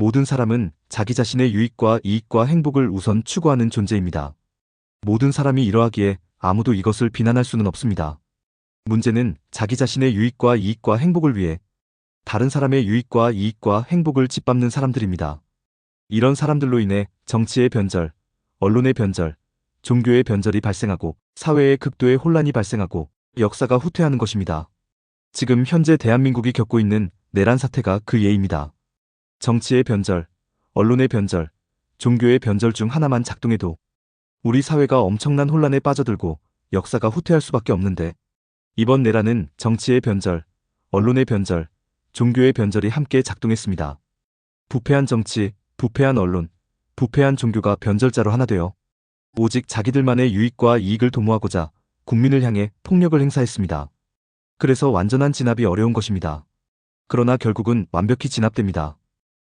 모든 사람은 자기 자신의 유익과 이익과 행복을 우선 추구하는 존재입니다. 모든 사람이 이러하기에 아무도 이것을 비난할 수는 없습니다. 문제는 자기 자신의 유익과 이익과 행복을 위해 다른 사람의 유익과 이익과 행복을 짓밟는 사람들입니다. 이런 사람들로 인해 정치의 변절, 언론의 변절, 종교의 변절이 발생하고 사회의 극도의 혼란이 발생하고 역사가 후퇴하는 것입니다. 지금 현재 대한민국이 겪고 있는 내란 사태가 그 예입니다. 정치의 변절, 언론의 변절, 종교의 변절 중 하나만 작동해도 우리 사회가 엄청난 혼란에 빠져들고 역사가 후퇴할 수밖에 없는데 이번 내란은 정치의 변절, 언론의 변절, 종교의 변절이 함께 작동했습니다. 부패한 정치, 부패한 언론, 부패한 종교가 변절자로 하나 되어 오직 자기들만의 유익과 이익을 도모하고자 국민을 향해 폭력을 행사했습니다. 그래서 완전한 진압이 어려운 것입니다. 그러나 결국은 완벽히 진압됩니다.